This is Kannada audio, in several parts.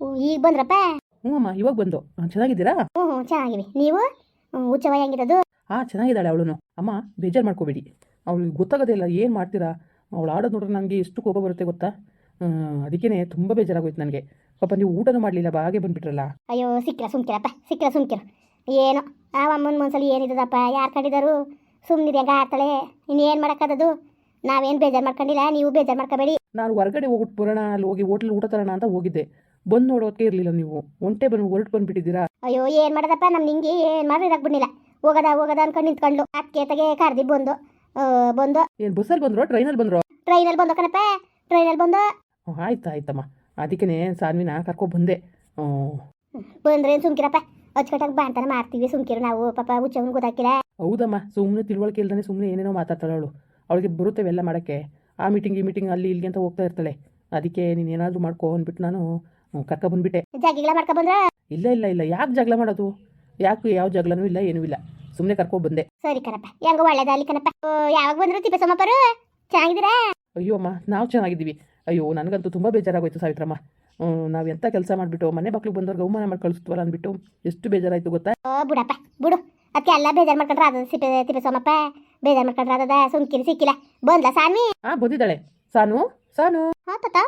ಈಗ ಬಂದ್ರಪ್ಪ? ಹ್ಞೂ ಅಮ್ಮ ಇವಾಗ ಬಂದು. ಚೆನ್ನಾಗಿದ್ದೀರಾ? ಹ್ಞೂ ಹ್ಞೂ ಚೆನ್ನಾಗಿವೆ. ನೀವು? ಹುಚ್ಚವ ಹೆಂಗಿರೋದು ಹಾಂ ಚೆನ್ನಾಗಿದ್ದಾಳೆ ಅವಳು. ಅಮ್ಮ ಬೇಜಾರು ಮಾಡ್ಕೋಬೇಡಿ. ಅವಳಿಗೆ ಗೊತ್ತಾಗೋದೇ ಇಲ್ಲ ಏನು ಮಾಡ್ತೀರಾ? ಅವಳು ಆಡೋದು ನೋಡ್ರೆ ನನಗೆ ಎಷ್ಟು ಕೋಪ ಬರುತ್ತೆ ಗೊತ್ತಾ? ಅದಕ್ಕೇ ತುಂಬ ಬೇಜಾರಾಗೋಯ್ತು ನನಗೆ. ಪಾಪ ನೀವು ಊಟನೂ ಮಾಡಲಿಲ್ಲ ಹಾಗೆ ಬಂದುಬಿಟ್ರಲ್ಲ. ಅಯ್ಯೋ ಸಿಕ್ಕಿರ ಸುಮ್ಕಿರಪ್ಪ ಸಿಕ್ಕಿರ ಸುಮ್ಕಿರ. ಏನೋ ಆ ಅಮ್ಮನ ಮನಸ್ಸಲ್ಲಿ ಏನಿದ್ದದಪ್ಪ ಯಾರು ಕಂಡಿದ್ದಾರು? ಸುಮ್ಮನಿದೆ ಹಂಗ ಆಡ್ತಾಳೆ ಇನ್ನೇನು ಮಾಡೋಕ್ಕಾದದು ನಾವೇನು ಬೇಜಾರು ಮಾಡ್ಕೊಂಡಿಲ್ಲ ನೀವು ಬೇಜಾರು ಮಾಡ್ಕೋಬೇಡಿ. ನಾನು ಹೊರಗಡೆ ಹೋಗ್ಬಿಟ್ಟು ಬರೋಣ ಅಲ್ಲಿ ಹೋಗಿ ಹೋಟ್ಲಲ್ಲಿ ಊಟ ತರೋಣ ಅಂತ ಹೋಗಿದ್ದೆ. ಬಂದು ನೋಡೋಕೆ ಇರಲಿಲ್ಲ ನೀವು. ಒಂಟೆ ಬಂದು ಹೊರಟು ಬಂದ್ಬಿಟ್ಟಿದ್ದೀರಾ? ಅಯ್ಯೋ ಏನ್ ಮಾಡದಪ್ಪ? ನಮ್ ನಿಂಗೆ ಏನು ಮಾಡಿ ಇರಾಕ್ಬಿಡ್ಲಿಲ್ಲ ಹೋಗದ ಹೋಗದ ಅನ್ಕೊಂಡು ನಿಂತ್ಕೊಂಡ್ಲು. ಅಕ್ಕೆ ತಗೆ ಕರ್ದಿ ಬಂದು ಆ, ಬಂದು. ಏನು ಬಸ್ಸಲ್ಲಿ ಬಂದ್ರೋ ಟ್ರೈನಲ್ಲಿ ಬಂದ್ರೋ? ಟ್ರೈನಲ್ಲಿ ಬಂದು ಕಣಪ್ಪ ಟ್ರೈನಲ್ಲಿ ಬಂದು. ಹ್ಮ್, ಆಯ್ತು ಆಯ್ತಮ್ಮ. ಅದಕ್ಕೇ ಸಾನ್ವಿನ ಕರ್ಕೊ ಬಂದೆ. ಹ್ಮ್. ಬಂದ್ರೆ ಸುಮ್ಕಿರಪ್ಪ? ಅಚ್ಚುಕಟ್ಟಾಗಿ ಬಾಂತನ ಮಾಡ್ತೀವಿ ಸುಮ್ಕಿರು ನಾವು. ಪಾಪ ಹುಚ್ಚವನ್ ಗೊತ್ತಾಕಿಲ್ಲ ಹೌದಮ್ಮ ಸುಮ್ಮನೆ ತಿಳುವಳಿಕೆ ಇಲ್ದೇ ಸುಮ್ಮನೆ ಏನೇನೋ ಮಾತಾಡ್ತಾಳೆ ಅವಳು. ಅವಳಿಗೆ ಬರುತ್ತೆ ಎಲ್ಲ ಮಾಡೋಕ್ಕೆ. ಆ ಮೀಟಿಂಗ್ ಈ ಮೀಟಿಂಗ್ ಅಲ್ಲಿ ಇಲ್ಲಿಗೆ ಅಂತ ಹೋಗ್ತಾ ಇರ್ತಾಳೆ. ಅದಕ್ಕೆ ನೀನು ಏನಾದರೂ ಮಾಡ್ಕೊ ಅಂದ್ಬಿಟ್ಟು ನಾನು ಕರ್ಕ ಬಂದ್ಬಿಟ್ಟೆ. ಜಾಗಿಗಳ ಮಾಡ್ಕೊ ಬಂದ್ರ? ಇಲ್ಲ ಇಲ್ಲ ಇಲ್ಲ. ಯಾಕೆ ಜಗಳ ಮಾಡೋದು? ಯಾಕೆ ಯಾವ ಜಗಳನೂ ಇಲ್ಲ ಏನೂ ಇಲ್ಲ. ಸುಮ್ಮನೆ ಕರ್ಕೊ ಬಂದೆ. ಸರಿ ಕಣಪ್ಪ. ಹೆಂಗ ಒಳ್ಳೇದಾಗಲಿ ಕಣಪ್ಪ. ಓ, ಯಾವಾಗ ಬಂದ್ರು ತಿಪ್ಪಸಮ್ಮಪ್ಪರು ಚೆನ್ನಾಗಿದ್ದೀರಾ? ಅಯ್ಯೋ ಅಮ್ಮ ನಾವು ಚೆನ್ನಾಗಿದ್ದೀವಿ. ಅಯ್ಯೋ ನನಗಂತೂ ತುಂಬ ಬೇಜಾರಾಗೋಯ್ತು ಸಾವಿತ್ರಮ್ಮ. ನಾವ್ ಎಂತ ಕೆಲಸ ಮಾಡ್ಬಿಟ್ಟು ಮನೆ ಮಕ್ಳು ಬಂದವ್ರಿಗೆ ಅವಮಾನ ಮಾಡಿ ಕಳಿಸ್ತೀವಲ್ಲ ಅಂದ್ಬಿಟ್ಟು ಎಷ್ಟು ಬೇಜಾರಾಯಿತು ಗೊತ್ತಾ? ಓ ಬುಡಪ್ಪ ಬಿಡು. ಅದಕ್ಕೆ ಎಲ್ಲ ಬೇಜಾರು ಮಾಡ್ಕೊಂಡ್ರೆ ಅದ ಸಿಪ್ಪೆ ತಿಪ್ಪಸಮ್ಮಪ್ಪ ಬೇಜಾರು ಮಾಡ್ಕೊಂಡ್ರೆ ಅದದ? ಸುಮ್ಕಿರಿ ಸಿಕ್ಕಿಲ್ಲ. ಬಂದ್ಲ ಸಾನ್ವಿ? ಹಾ ಬಂದಿದ್ದಾಳೆ. ಸಾನು ಸಾನು. ಹಾ ತಾತ.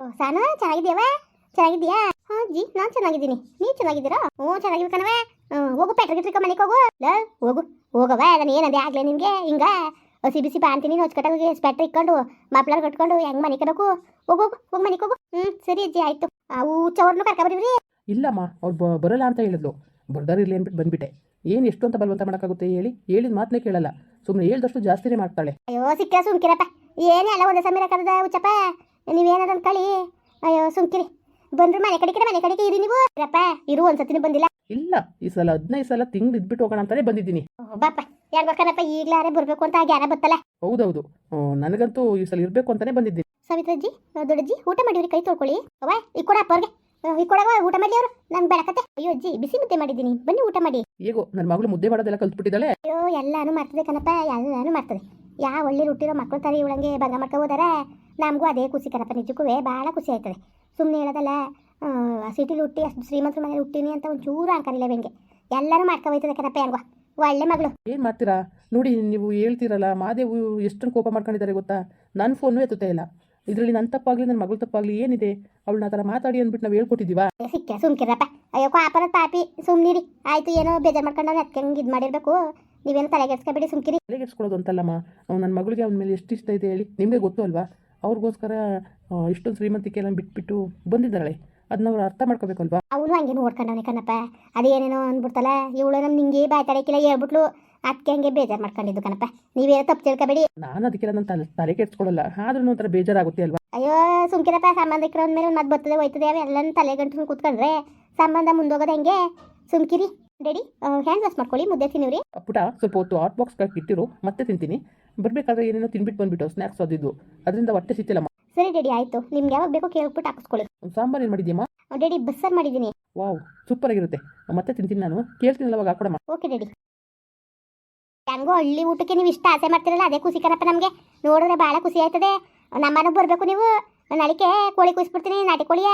ಓ ಸಾನು ಚೆನ್ನಾಗಿದ್ಯಾವ ಚೆನ್ನಾಗಿದ್ಯಾ ಹಾ ಜಿ ನಾನ್ ಚೆನ್ನಾಗಿದ್ದೀನಿ. ನೀವ್ ಚೆನ್ನಾಗಿದ್ದೀರಾ? ಹ್ಞೂ ಚೆನ್ನಾಗಿ ಕಣವೆ ಹ್ಮ್, ಹೋಗು ಪೆಟ್ರೋಲ್ ಗಿಟ್ರಿಕ ಮನೆಗೆ ಹೋಗು. ಲ ಹೋಗು. ಹೋಗವ ಅದನ್ನ ಏನದೇ ಆಗ್ಲೇ ನಿಮ್ಗೆ. ಹಿಂಗ ಹಸಿ ಬಿಸಿ ಬಾ ಅಂತೀನಿ ಹೊಚ್ಕಟ್ಟಾಗಿ ಸ್ಪೆಟ್ರ್ ಇಕ್ಕೊಂಡು ಮಾಪ್ಲಾರ್ ಕಟ್ಕೊಂಡು ಹೆಂಗ್ ಮನೆ ಕಬೇಕು ಹೋಗು ಹೋಗ್ ಮನೆಗೆ ಹೋಗು. ಹ್ಮ್ ಸರಿ ಅಜ್ಜಿ ಆಯ್ತು. ಅವು ಕರ್ಕ ಕರ್ಕೊಬರೀವ್ರಿ ಇಲ್ಲಮ್ಮ ಅವ್ರು ಬರಲ್ಲ ಅಂತ ಹೇಳಿದ್ಲು. ಬರ್ದಾರಿರ್ಲಿ ಅಂದ್ಬಿಟ್ಟು ಬಂದ್ಬಿಟ್ಟೆ. ಏನು ಎಷ್ಟು ಅಂತ ಬಲವಂತ ಮಾಡಕ್ಕಾಗುತ್ತೆ ಹೇಳಿ? ಹೇಳಿದ ಮಾತನೇ ಕೇಳಲ್ಲ. ಸುಮ್ಮನೆ ಹೇಳ್ದಷ್ಟು ಜಾಸ್ತಿನೇ ಮಾಡ್ತಾಳೆ. ಅಯ್ಯೋ ಸಿಕ್ಕ ಸುಮ್ಕಿರಪ್ಪ. ಏನೇ ಅಲ್ಲ ಒಂದೇ ಸಮೀರ ಕರೆದ ಉಚ್ಚಪ್ಪ ನೀವೇನಾರ ಅನ್ಕೊಳ್ಳಿ ಅಯ್ಯೋ ಸುಮ್ಕಿರಿ. ಬಂದ್ರು ಮನೆ ಕಡೆಗೆ ಮನೆ ಕಡೆಗೆ ಇರಿ ನೀವು. ರಪ್ಪ ಇರು ಒಂದ್ಸತಿನೂ ಬಂದಿಲ್ಲ. ಇಲ್ಲ ಈ ಸಲ ಹದಿನೈದು ಸಲ ತಿಂಗಳು ಇದ್ಬಿಟ್ಟು ಹೋಗೋಣ ಅಂತಾನೆ ಬಂದಿದ್ದೀನಿ. ಬಾಪ ಯಾರು ಬರ್ಕನಪ್ಪ ಈಗ್ಲಾರೆ ಬರ್ಬೇಕು ಅಂತ ಯಾರ ಬತ್ತಲ್ಲ. ಹೌದೌದು. ನನಗಂತೂ ಈ ಸಲ ಇರಬೇಕು ಅಂತಾನೆ ಬಂದಿದ್ದೀನಿ. ಸವಿತ್ರಜ್ಜಿ ದೊಡ್ಡಜ್ಜಿ ಊಟ ಮಾಡಿವ್ರಿ ಕೈ ತೊಳ್ಕೊಳ್ಳಿ. ಅವ್ವ ಈ ಕೊಡಪ್ಪ ಅವ್ರಿಗೆ. ಈ ಕೊಡವ ಊಟ ಮಾಡಿ ಅವರು. ನಾನು ಬೆಳಕತ್ತೆ. ಅಯ್ಯೋ ಅಜ್ಜಿ ಬಿಸಿ ಮುದ್ದೆ ಮಾಡಿದ್ದೀನಿ. ಬನ್ನಿ ಊಟ ಮಾಡಿ. ಹೇಗೋ ನನ್ನ ಮಗಳು ಮುದ್ದೆ ಮಾಡೋದೆಲ್ಲ ಕಲ್ತ್ಬಿಟ್ಟಿದ್ದಾಳೆ. ಅಯ್ಯೋ ಎಲ್ಲಾನು ಮಾಡ್ತದೆ ಕಣಪ್ಪ ಎಲ್ಲಾನು ಮಾಡ್ತದೆ. ಯಾವ ಒಳ್ಳೆ ಹುಟ್ಟಿರೋ ಮಕ್ಕಳು ತರ ಇವಳಂಗೆ ಭಂಗ ಮಾಡ್ಕೊ ಹೋದಾರ. ನಮಗೂ ಅದೇ ಖುಷಿ ಕಣಪ್ಪ ನಿಜಕ್ಕೂ ಭಾಳ ಖುಷಿ ಆಯ್ತದೆ. ಸುಮ್ಮನೆ ಹೇಳೋದಲ್ಲ ಸಿಟಿಲಿ ಹುಟ್ಟಿ ಅಷ್ಟು ಶ್ರೀಮಂತರ ಮನೇಲಿ ಹುಟ್ಟಿನಿ ಅಂತ ಒಂದು ಚೂರು ಅನ್ಕೊಂಡಿಲ್ಲ ಬೆಂಗೆ ಎಲ್ಲರೂ ಮಾಡ್ಕೊ ಹೋಯ್ತದೆ ಕಣಪ್ಪ ಹೆಂಗೋ ಒಳ್ಳೆ ಮಗಳು. ಏನು ಮಾಡ್ತೀರಾ? ನೋಡಿ ನೀವು ಹೇಳ್ತೀರಲ್ಲ ಮಾದೇವು ಎಷ್ಟೊಂದು ಕೋಪ ಮಾಡ್ಕೊಂಡಿದ್ದಾರೆ ಗೊತ್ತಾ? ನನ್ನ ಫೋನು ಎತ್ತುತ್ತೆ ಇಲ್ಲ. ಇದರಲ್ಲಿ ನನ್ನ ತಪ್ಪಾಗಲಿ ನನ್ನ ಮಗಳು ತಪ್ಪಾಗಲಿ ಏನಿದೆ? ಅವಳನ್ನ ಆ ಥರ ಮಾತಾಡಿ ಅಂದ್ಬಿಟ್ಟು ನಾವು ಹೇಳ್ಕೊಟ್ಟಿದ್ದೀವಾ? ಸಿಕ್ಕ ಸುಮ್ಕಿರಪ್ಪ ಅಯ್ಯೋ ಕಾಪರ ಪಾಪಿ ಸುಮ್ಮನಿರಿ ಆಯ್ತು ಏನೋ ಬೇಜಾರು ಮಾಡ್ಕೊಂಡು ಅದಕ್ಕೆ ಹೆಂಗೆ ಇದು ಮಾಡಿರಬೇಕು. ನೀವೇನು ತಲೆಗೆಡ್ಸ್ಕೊಬೇಡಿ ಸುಮ್ಕಿರಿ. ತಲೆಗೆಡ್ಸ್ಕೊಳ್ಳೋದು ಅಂತಲ್ಲಮ್ಮ. ನನ್ನ ಮಗಳಿಗೆ ಅವನ ಮೇಲೆ ಎಷ್ಟು ಇಷ್ಟ ಇದೆ ಹೇಳಿ. ನಿಮಗೆ ಗೊತ್ತು ಅಲ್ವಾ? ಅವ್ರಿಗೋಸ್ಕರ ಇಷ್ಟೊಂದು ಶ್ರೀಮಂತಿಕೆ ಎಲ್ಲ ಬಿಟ್ಬಿಟ್ಟು ಬಂದಿದ್ದಾಳೆ. ಅದನ್ನ ಅವ್ರು ಅರ್ಥ ಮಾಡ್ಕೋಬೇಕಲ್ವಾ? ಅವನು ಹಂಗೆ ಓಡ್ಕೊಂಡವನೇ ಕಣಪ್ಪ ಅದೇನೇನೋ ಅಂದ್ಬಿಡ್ತಲ್ಲ ಇವಳು ನಮ್ಮ ನಿಂಗೆ ಬಾಯ್ ತಡಕಿಲ್ಲ ಹೇಳ್ಬಿಟ್ಲು ಅದಕ್ಕೆ ಹಂಗೆ ಬೇಜಾರು ಮಾಡ್ಕೊಂಡಿದ್ದು ಕಣಪ್ಪ. ನೀವೇನೋ ತಪ್ಪು ತಿಳ್ಕೊಬೇಡಿ. ನಾನು ಅದಕ್ಕೆಲ್ಲ ನನ್ನ ತಲೆ ತಲೆ ಕೆಡ್ಸ್ಕೊಳ್ಳಲ್ಲ ಆದ್ರೂ ಒಂಥರ ಬೇಜಾರಾಗುತ್ತೆ ಅಲ್ವಾ? ಅಯ್ಯೋ ಸುಮ್ಕಿರಪ್ಪ ಸಂಬಂಧಿಕರ ಮೇಲೆ ಒಂದು ಮತ್ತೆ ಬರ್ತದೆ ಹೋಯ್ತದೆ ಅವೆಲ್ಲ ತಲೆ ಗಂಟು ಕೂತ್ಕೊಂಡ್ರೆ ಸಂಬಂಧ ಮುಂದೋಗೋದು ಹೆಂಗೆ? ಸುಮ್ಕಿರಿ. ರೆಡಿ ಹ್ಯಾಂಡ್ ವಾಶ್ ಮಾಡ್ಕೊಳ್ಳಿ ಮುದ್ದೆ ತಿನ್ನಿವ್ರಿ. ಪುಟ ಸ್ವಲ್ಪ ಹೊತ್ತು ಹಾಟ್ ಬಾಕ್ಸ್ ಇಟ್ಟಿರು ಮತ್ತೆ ತಿಂತೀನಿ. ಬರಬೇಕಾದ್ರೆ ಏನೇನೋ ತಿನ್ಬಿಟ್ಟು ಬಂದ್ಬಿಟ್ಟು ಸ್ನ್ಯಾಕ್ಸ್ ಅದಿದ್ದು ಅದರಿಂದ ಹೊಟ್ಟೆ ಸಿಕ್ತಿಲ್ಲಮ್ಮ ಸರಿ ಡೆಡಿ ಆಯಿತು. ನಿಮ್ಗೆ ಯಾವಾಗ ಬೇಕೋ ಕೇಳ್ಬಿಟ್ಟು ಹಾಕಿಸ್ಕೊಳ್ಳಿ. ಸಾಂಬಾರ್ ಏನು ಮಾಡಿದ್ಯಮ್ಮ ಡೆಡಿ ಬಸ್ಸರ್ ಮಾಡಿದ್ದೀನಿ. ವಾವ್ ಸೂಪರ್ ಆಗಿರುತ್ತೆ. ಮತ್ತೆ ತಿಂತೀನಿ ನಾನು. ಕೇಳ್ತೀನಿ ಅವಾಗ ಹಾಕೊಡಮ್ಮ. ಓಕೆ ಡೆಡಿ ಹೆಂಗೋ ಹಳ್ಳಿ ಊಟಕ್ಕೆ ನೀವು ಇಷ್ಟ ಆಸೆ ಮಾಡ್ತಿರಲ್ಲ ಅದೇ ಖುಷಿ ಕಣಪ್ಪ ನಮಗೆ. ನೋಡಿದ್ರೆ ಭಾಳ ಖುಷಿ ಆಯ್ತದೆ. ನಮ್ಮನ ಬರಬೇಕು ನೀವು. ನಾನು ಅಳಿಕೆ ಕೋಳಿ ಕುಯ್ಸ್ಬಿಡ್ತೀನಿ ನಾಟಿ ಕೋಳಿಯ.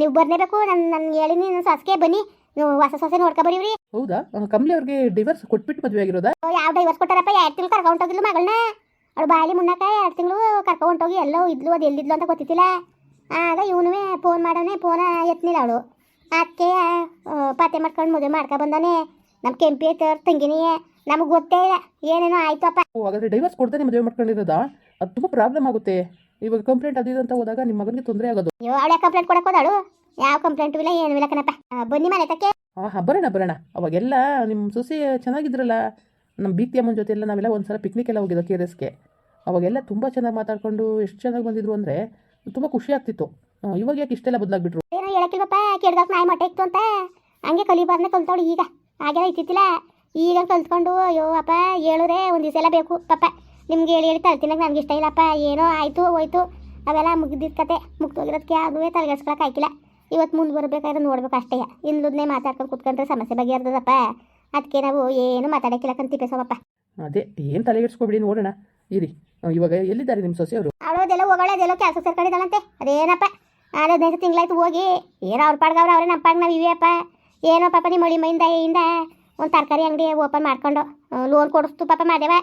ನೀವು ಬರಲೇಬೇಕು. ನನ್ನ ನನ್ಗೆ ಹೇಳಿನಿ ನನ್ನ ಸಾಸಿಗೆ ಬನ್ನಿ. ಹೊಸ ಸೊಸೆ ನೋಡ್ಕೊ ಬರೀವ್ರಿ. ಹೌದಾ? ಕಮಲಿ ಅವ್ರಿಗೆ ಡಿವರ್ಸ್ ಕೊಟ್ಬಿಟ್ಟು ಮದುವೆ ಆಗಿರೋದಾ? ಯಾವ ಡೈವರ್ಸ್ ಕೊಟ್ಟಾರಪ್ಪ? ಎರಡು ತಿಂಗಳು ಕರ್ಕೊಂಡು ಹೊಂಟೋಗಿಲ್ಲ ಮಗಳನ್ನ. ಅವಳು ಬಾಲಿ ಮುನ್ನಕ ಎರಡು ತಿಂಗಳು ಕರ್ಕೊಂಡು ಹೋಗಿ ಎಲ್ಲೋ ಇದ್ಲು ಅದು ಎಲ್ಲಿದ್ಲು ಅಂತ ಗೊತ್ತಿತ್ತಿಲ್ಲ ಆಗ ಇವನುವೆ ಫೋನ್ ಮಾಡೋನೆ ಫೋನ ಎತ್ತನಿಲ್ಲ ಅವಳು. ಅದಕ್ಕೆ ಪಾತೆ ಮಾಡ್ಕೊಂಡು ಮದುವೆ ಮಾಡ್ಕೊ ಬಂದಾನೆ ನಮ್ಮ ಕೆಂಪಿ ಅವ್ರ ತಂಗಿನಿ. ನಮಗೆ ಗೊತ್ತೇ ಇಲ್ಲ. ಏನೇನೋ ಆಯ್ತು ಅಪ್ಪ ಓ ಹಾಗಾದ್ರೆ ಡೈವರ್ಸ್ ಕೊಡ್ತಾನೆ ಮದುವೆ ಮಾಡ್ಕೊಂಡಿರೋದಾ? ಅದು ತುಂಬ ಪ್ರಾಬ್ಲಮ್ ಆಗುತ್ತೆ. ಇವಾಗ ಕಂಪ್ಲೇಂಟ್ ಅದು ಇದು ಅಂತ ಹೋದಾಗ ನಿಮ್ಮ ಮಗನಿಗೆ ತೊಂದರೆ ಆಗೋದು. ಅಯ್ಯೋ ಅವಳೆ ಕಂಪ್ಲೇಂಟ್ ಕೊಡಕ್ಕೆ ಹೋದಾಳು. ಯಾವ ಕಂಪ್ಲೇಂಟು ಇಲ್ಲ ಏನು ಇಲ್ಲ ಕಣಪ್ಪ. ಬನ್ನಿ ಮನೆ ತಕ್ಕೆ. ಹಾಂ ಹಾಂ ಬರೋಣ ಬರೋಣ. ಅವಾಗೆಲ್ಲ ನಿಮ್ಮ ಸೊಸೆ ಚೆನ್ನಾಗಿದ್ರಲ್ಲ ನಮ್ಮ ಬೀತಿ ಅಮ್ಮನ ಜೊತೆ ಎಲ್ಲ ನಾವೆಲ್ಲ ಒಂದು ಸಲ ಪಿಕ್ನಿಕ್ ಎಲ್ಲ ಹೋಗಿದ್ದೋ ಕೆ ಆರ್ ಎಸ್ಗೆ ಅವಾಗೆಲ್ಲ ತುಂಬ ಚೆನ್ನಾಗಿ ಮಾತಾಡ್ಕೊಂಡು ಎಷ್ಟು ಚೆನ್ನಾಗಿ ಬಂದಿದ್ರು ಅಂದರೆ ತುಂಬ ಖುಷಿ ಆಗ್ತಿತ್ತು. ಇವಾಗ ಯಾಕೆ ಇಷ್ಟೆಲ್ಲ ಬದಲಾಗ್ಬಿಟ್ರು? ಏನೋ ಹೇಳಕ್ಕಿಲ್ವಪ್ಪ ಕೆಡ್ದಾಗ ನಾಯಿ ಮೊಟ್ಟೆ ಇತ್ತು ಅಂತ. ಹಂಗೆ ಕಲಿಬಾರ್ನೆ ಕಲ್ತವಳು ಈಗ. ಹಾಗೆಲ್ಲ ಇತ್ತಿತ್ತಿಲ್ಲ ಈಗ ಕಲ್ತ್ಕೊಂಡು ಅಯ್ಯೋ ಅಪ್ಪ ಹೇಳಿದ್ರೆ ಒಂದು ದಿವಸ ಎಲ್ಲ ಬೇಕು. ಪಾಪ ನಿಮ್ಗೆ ಹೇಳಿ ಹೇಳಿ ತಳ್ತಿನಾಗ ನನಗೆ ಇಷ್ಟ ಇಲ್ಲಪ್ಪ ಏನೋ ಆಯಿತು ಹೋಯ್ತು. ಅವೆಲ್ಲ ಮುಗಿದಿದ್ದ ಕತೆ. ಮುಗ್ದೋಗಿರೋದಕ್ಕೆ ಅದುವೇ ತಲೆಗೆಡ್ಸ್ಕೊಳಕ್ಕೆ ಆಯ್ಕಿಲ್ಲ ಇವತ್ತು ಮುಂದೆ ಬರಬೇಕಾದ್ರೆ ನೋಡ್ಬೇಕು ಅಷ್ಟೇ. ಇಂದ್ಲದ್ನೇ ಮಾತಾಡ್ಕೊಂಡು ಕುತ್ಕೊಂಡ್ರೆ ಸಮಸ್ಯೆ ಬಗೆಹರ್ದದಪ್ಪ. ಅದಕ್ಕೆ ನಾವು ಏನು ಮಾತಾಡಕ್ಕಿಲ್ಲ ಕಂತ ಸೋಮಪ್ಪ ಅದೇ ಏನು ತಲೆಗೆಡ್ಸ್ಕೊಬಿಡಿ ನೋಡೋಣ. ಇರಿ ಇವಾಗ ಎಲ್ಲಿದ್ದಾರೆ ನಿಮ್ಮ ಸೊಸೆಯವರು? ಅವಳೋದೆಲ್ಲ ಹೋಗೋಳೆ ಅದೆಲ್ಲೋ ಕೆಲಸ ಸೇರ್ಕೊಂಡಿದ್ದಾಳಂತೆ. ಅದೇನಪ್ಪ ಆರು ಹದಿನೈದು ತಿಂಗಳಾಯ್ತು ಹೋಗಿ. ಏನೋ ಅವ್ರ ಪಾಡ್ಗೆ ಅವ್ರು ಅವ್ರೆ ನಮ್ಮ ಪಾಡ್ಗೆ ನಾವು ಇವೆಯಪ್ಪ. ಏನೋ ಪಾಪ ನಿಮ್ಮ ಮಳಿ ಮೈಯಿಂದ ಇಂದ ಒಂದು ತರಕಾರಿ ಅಂಗಡಿ ಓಪನ್ ಮಾಡ್ಕೊಂಡು ಲೋನ್ ಕೊಡಿಸ್ತು ಪಾಪ ಮಾಡ್ಯವ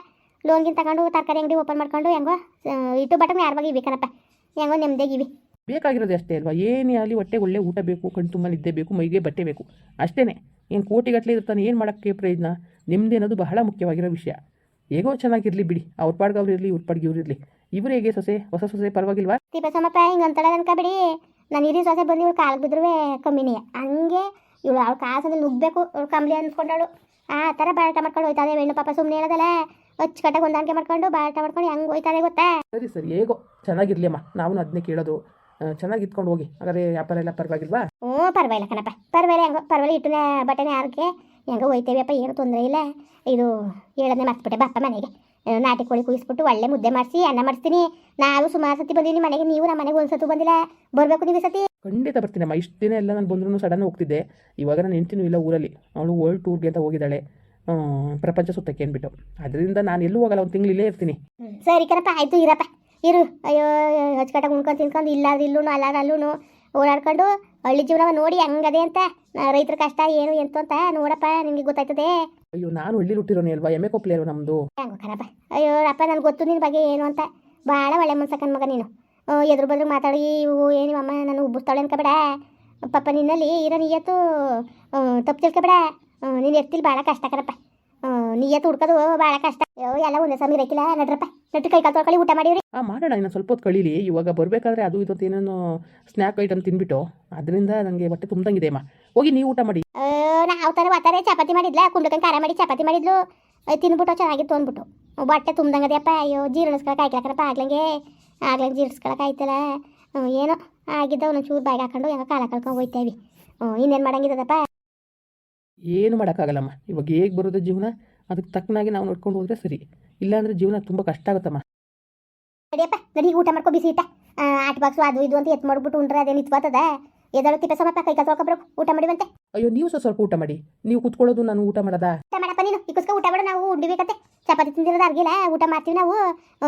ಲೋನ್ಗಿಂತ ತಗೊಂಡು ತರಕಾರಿ ಅಂಗಡಿ ಓಪನ್ ಮಾಡ್ಕೊಂಡು ಹೆಂಗೋ ಇಟ್ಟು ಬಟನ್ ಯಾರ ಬಗ್ಗೆ ಇಬೇಕನಪ್ಪ ಹೆಂಗೋ ನೆಮ್ಮದಿಯಾಗಿವಿ ಬೇಕಾಗಿರೋದು ಅಷ್ಟೇ ಅಲ್ವಾ? ಏನೇ ಆಗಲಿ ಹೊಟ್ಟೆ ಒಳ್ಳೆ ಊಟ ಬೇಕು ಕಣ್ಣು ತುಂಬ ನಿದ್ದೆ ಬೇಕು ಮೈಗೆ ಬಟ್ಟೆ ಬೇಕು. ಅಷ್ಟೇ ಏನು ಕೋಟಿಗಟ್ಟಲೆ ಇರ್ತಾನೆ ಏನು ಮಾಡೋಕ್ಕೆ ಪ್ರಯೋಜನ ನೆಮ್ಮದಿ ಅನ್ನೋದು ಬಹಳ ಮುಖ್ಯವಾಗಿರೋ ವಿಷಯ. ಹೇಗೋ ಚೆನ್ನಾಗಿರಲಿ ಬಿಡಿ. ಅವ್ರ ಪಾಡ್ಗೆ ಅವ್ರು ಇರಲಿ ಇವ್ರ ಪಾಡ್ಗೆ ಇವ್ರು ಇರಲಿ. ಇವ್ರು ಹೇಗೆ ಸೊಸೆ? ಹೊಸ ಸೊಸೆ ಪರವಾಗಿಲ್ವಾ? ತಿಪ್ಪಸಮ್ಮಪ್ಪ ಹಿಂಗೆ ಅಂತಾಳೆ ಬಿಡಿ. ನಾನು ಹಿರಿ ಸೊಸೆ ಬಂದು ಇವಳು ಕಾಲು ಬಿದ್ರೂ ಕಮ್ಮಿನೇ. ಹಂಗೆ ಇವಳು ಅವ್ಳು ಕಾಸಲ್ಲಿ ನುಗ್ಗಬೇಕು ಅವಳು ಕಂಬಳಿ ಅನ್ಕೊಂಡಳು ಆ ಥರ ಬಾಳಟ ಮಾಡ್ಕೊಂಡು ಹೋಯ್ತಾದೆ ಹೆಣ್ಣು ಪಾಪ ಸುಮ್ಮನೆ ಹೇಳೋದಲ್ಲ ಅಚ್ಚುಕಟ್ಟಾಗಿ ಹೊಂದಾಣಿಕೆ ಮಾಡ್ಕೊಂಡು ಬಾಳಟ ಮಾಡ್ಕೊಂಡು ಹೆಂಗೆ ಹೋಯ್ತಾರೆ ಗೊತ್ತಾ? ಸರಿ ಸರಿ. ಹೇಗೋ ಚೆನ್ನಾಗಿರಲಿ ಅಮ್ಮ. ನಾವು ಅದನ್ನೇ ಕೇಳೋದು. ಚೆನ್ನಾಗಿ ಇಟ್ಕೊಂಡು ಹೋಗಿ. ಹಾಗಾದ್ರೆ ವ್ಯಾಪಾರ ಎಲ್ಲ ಪರವಾಗಿಲ್ವಾ? ಓ ಪರವಾಗಿಲ್ಲ ಕಣಪ್ಪ. ಪರವಾಗಿಲ್ಲ ಹೆಂಗೋ ಪರವಾಗಿಲ್ಲ. ಇಟ್ಟು ಬಟ್ಟೆನೇ ಯಾರಕ್ಕೆ ಹೆಂಗೋ ಹೋಯ್ತೇವಿಯಪ್ಪ ಏನು ತೊಂದರೆ ಇಲ್ಲ. ಇದು ಹೇಳೋದನ್ನೇ ಮರ್ತ್ಬಿಟ್ಟೆ ಬಾಪ ಮನೆಗೆ. ನಾಟಿ ಕೋಳಿ ಕುಯಿಸ್ಬಿಟ್ಟು ಒಳ್ಳೆ ಮುದ್ದೆ ಮಾಡಿಸಿ ಅನ್ನ ಮಾಡಿಸ್ತೀನಿ. ನಾವು ಸುಮಾರು ಸತಿ ಬಂದೀನಿ ಮನೆಗೆ. ನೀವು ನಮ್ಮ ಮನೆಗೆ ಒಂದ್ಸತಿ ಬಂದಿಲ್ಲ. ಬರಬೇಕು ನೀವು ಸತಿ. ಖಂಡಿತ ಬರ್ತೀನಮ್ಮ ಇಷ್ಟು ದಿನ ಎಲ್ಲ ನಾನು ಬಂದ್ರೂ ಸಡನ್ ಹೋಗ್ತಿದ್ದೆ. ಇವಾಗ ನಾನು ಹೆಂಡ್ತಿನೂ ಇಲ್ಲ ಊರಲ್ಲಿ. ಅವಳು ವರ್ಲ್ಡ್ ಟೂರ್ಗೆ ಅಂತ ಹೋಗಿದ್ದಾಳೆ. ಪ್ರಪಂಚ ಸುತ್ತಕ್ಕೆ ಅಂದ್ಬಿಟ್ಟು. ಅದರಿಂದ ನಾನು ಎಲ್ಲೂ ಹೋಗಲ್ಲ. ಒಂದು ತಿಂಗಳು ಇಲ್ಲೇ ಇರ್ತೀನಿ. ಸರಿ ಕಣಪ್ಪ. ಆಯ್ತು ಇರಪ್ಪ. ಇರು ಅಯ್ಯೋ ಹಚ್ಕಟ್ಟಾಗ ಉಣ್ಕೊಂಡು ತಿನ್ಕೊಂಡು ಇಲ್ಲಾದ್ರೆ ಇಲ್ಲೂ ಅಲ್ಲಾರ ಅಲ್ಲೂ ಓಡಾಡ್ಕೊಂಡು ಹಳ್ಳಿ ಜೀವನ ನೋಡಿ ಹಂಗದೆ ಅಂತ ರೈತರ ಕಷ್ಟ ಏನು ಎಂತ ಅಂತ ನೋಡಪ್ಪ ನಿಮಗೆ ಗೊತ್ತಾಯ್ತದೆ. ಅಯ್ಯೋ ನಾನು ಹಳ್ಳಿ ಹುಟ್ಟಿರೋನೇ ಅಲ್ವಾ? ಎಮ್ಮೆ ಕೊಪ್ಪಲೇರು ನಮ್ಮದು ಹೆಂಗೋ ಕಣಪ್ಪ. ಅಯ್ಯೋ ಅಪ್ಪ ನನಗೆ ಗೊತ್ತು ನಿನ್ನ ಬಗ್ಗೆ ಏನು ಅಂತ. ಭಾಳ ಒಳ್ಳೆ ಮನ್ಸಕ್ಕನ್ ಮಗ ನೀನು. ಎದುರು ಬದ್ರು ಮಾತಾಡಿ ಇವು ಏನು ಅಮ್ಮ ನಾನು ಉಬ್ಬಿಸ್ತಾಳೆ ಅನ್ಕೋಬೇಡ ಪಾಪ ನಿನ್ನಲ್ಲಿ ಇರೋ ನೀಯತ್ತು ತಪ್ಪು ತಿಳ್ಕೊಬೇಡ ನೀನು ಎತ್ತಿಲ್ ಭಾಳ ಕಷ್ಟ ಕರಪ್ಪ ನೀಯತ್ತು ಹುಡ್ಕೋದು ಭಾಳ ಕಷ್ಟ. ಎಲ್ಲ ಒಂದೇ ಸಮಯ ಇರಕ್ಕಿಲ್ಲ ನಡ್ರಪ್ಪ. ನಟ್ಟು ಕೈ ಕಾಲು ತೊಳ್ಕೊಳ್ಳಿ ಊಟ ಮಾಡಿರಿ ಹಾಂ ಮಾಡೋಣ ಇನ್ನು ಸ್ವಲ್ಪ ಹೊತ್ತು ಕಳೀಲಿ. ಇವಾಗ ಬರಬೇಕಾದ್ರೆ ಅದು ಇದು ಅಂತ ಏನೇನೋ ಸ್ನ್ಯಾಕ್ ಐಟಮ್ ತಿನ್ಬಿಟ್ಟು ಅದರಿಂದ ನನಗೆ ಹೊಟ್ಟೆ ತುಂಬ್ದಂಗಿದೆ ಅಮ್ಮ. ಹೋಗಿ ನೀವು ಊಟ ಮಾಡಿ. ನಾವು ಥರ ವಾತಾರೆ ಚಪಾತಿ ಮಾಡಿದ್ಲ ಕುಂಡ್ಕಂಡು ಖಾರ ಮಾಡಿ ಚಪಾತಿ ಮಾಡಿದ್ಲು ಅದ್ ತಿನ್ಬಿಟ್ಟು ಚೆನ್ನಾಗಿತ್ತು ಅಂದ್ಬಿಟ್ಟು ಹೊಟ್ಟೆ ತುಂಬ್ದಂಗದೆಯಪ್ಪ ಅಯ್ಯೋ ಜೀರ್ಣಿಸ್ಕೊಳಕ್ಕೆ ಆಯ್ತಲಕ್ಕಪ್ಪ ಆಗ್ಲಂಗೆ ಆಗ್ಲಂಗೆ ಜೀರ್ಣಿಸ್ಕೊಳಕ್ಕೆ ಆಯ್ತಲ್ಲ. ಏನೋ ಆಗಿದ್ದ ಒಂದೊಂದು ಚೂರು ಬಾಯಿಗೆ ಹಾಕೊಂಡು ಏನೋ ಕಾಲ ಕಳ್ಕೊಂಡು ಹೋಯ್ತೇವಿ ಇನ್ನೇನು ಮಾಡಂಗಿದ್ದದಪ್ಪ ಏನು ಮಾಡೋಕ್ಕಾಗಲ್ಲಮ್ಮ ಇವಾಗ ಹೇಗೆ ಬರೋದು ಜೀವನ? ಅದಕ್ಕೆ ತಕ್ಕನಾಗಿ ನಾವು ನೋಡ್ಕೊಂಡು ಹೋದ್ರೆ ಸರಿ. ಇಲ್ಲಾಂದರೆ ಜೀವನ ತುಂಬ ಕಷ್ಟ ಆಗುತ್ತಮ್ಮ ನಡಿಯಪ್ಪ ನಡಿ ಊಟ ಮಾಡ್ಕೊ ಬಿಸಿ ಇಟ್ಟ. ಆಟ ಬಾಕ್ಸು ಅದು ಇದು ಅಂತ ಎತ್ತು ಮಾಡ್ಬಿಟ್ಟು ಉಂಡ್ರೆ ಅದೇ ನಿತ್ಕೋತದ ಎದಳು ತಿಪ್ಪ ಸಮಪ್ಪ ಕೈ ಕಾಲು ತೊಳ್ಕೊಬ್ರು ಊಟ ಮಾಡಿವಂತೆ ಅಯ್ಯೋ ನೀವು ಸ್ವಲ್ಪ ಸ್ವಲ್ಪ ಊಟ ಮಾಡಿ. ನೀವು ಕುತ್ಕೊಳ್ಳೋದು ನಾನು ಊಟ ಮಾಡದ? ಊಟ ಮಾಡಪ್ಪ ನೀನು. ಇಕ್ಕಸ್ಕ ಊಟ ಮಾಡೋ ನಾವು ಉಂಡಿಬೇಕತ್ತೆ ಚಪಾತಿ ತಿಂದಿರೋದು ಅರ್ಗಿಲ್ಲ ಊಟ ಮಾಡ್ತೀವಿ ನಾವು.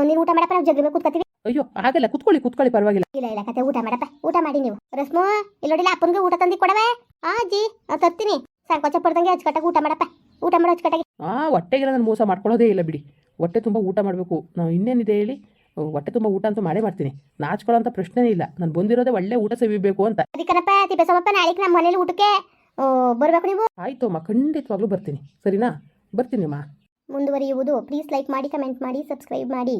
ನೀನು ಊಟ ಮಾಡಪ್ಪ ನಾವು ಜಗ್ಗಿ ಕುತ್ಕತ್ತೀವಿ. ಅಯ್ಯೋ ಆಗಲ್ಲ ಕುತ್ಕೊಳ್ಳಿ ಕುತ್ಕೊಳ್ಳಿ ಪರವಾಗಿಲ್ಲ. ಇಲ್ಲ ಇಲ್ಲ ಕತೆ ಊಟ ಮಾಡಪ್ಪ. ಊಟ ಮಾಡಿ ನೀವು. ರಸ್ಮು ಇಲ್ಲೋಡಿಲ್ಲ ಅಪ್ಪನಿಗೆ ಊಟ ತಂದು ಕೊಡವೆ. ಆ ಅಜ್ಜಿ ತರ್ತೀನಿ. ಸಂಕೋಚ ಪಡ್ದಂಗೆ ಅಚ್ಚುಕಟ್ಟಾಗಿ ಊಟ ಮಾಡಪ್ಪ. ಊಟ ಮಾಡೋದು ಅಚ್ಚುಕಟ್ಟಾಗಿ. ಆ ಹೊಟ್ಟೆಗೆಲ್ಲ ನಾನು ಮೋಸ ಮಾಡ್ಕೊಳ್ಳೋದೇ ಇಲ್ಲ ಬಿಡಿ. ಹೊಟ್ಟೆ ತುಂಬ ಊಟ ಮಾಡಬೇಕು. ನಾವು ಇನ್ನೇನಿದೆ ಹೇಳಿ? ಹೊಟ್ಟೆ ತುಂಬ ಊಟ ಅಂತೂ ಮಾಡೇ ಮಾಡ್ತೀನಿ. ನಾಚ್ಕೊಳ್ಳೋಂಥ ಪ್ರಶ್ನೆನೇ ಇಲ್ಲ. ನಾನು ಬಂದಿರೋದೇ ಒಳ್ಳೆ ಊಟ ಸವಿಬೇಕು ಅಂತ. ಅದಕ್ಕನಪ್ಪ ತಿಪ್ಪೇಸಮ್ಮಪ್ಪ ನಾಳೆಗೆ ನಮ್ಮ ಮನೇಲಿ ಊಟಕ್ಕೆ ಬರ್ಬೇಕು ನೀವು? ಆಯಿತು ಅಮ್ಮ ಖಂಡಿತವಾಗ್ಲೂ ಬರ್ತೀನಿ. ಸರಿನಾ? ಬರ್ತೀನಿ ಅಮ್ಮ. ಮುಂದುವರಿಯುವುದು. ಪ್ಲೀಸ್ ಲೈಕ್ ಮಾಡಿ ಕಮೆಂಟ್ ಮಾಡಿ ಸಬ್ಸ್ಕ್ರೈಬ್ ಮಾಡಿ.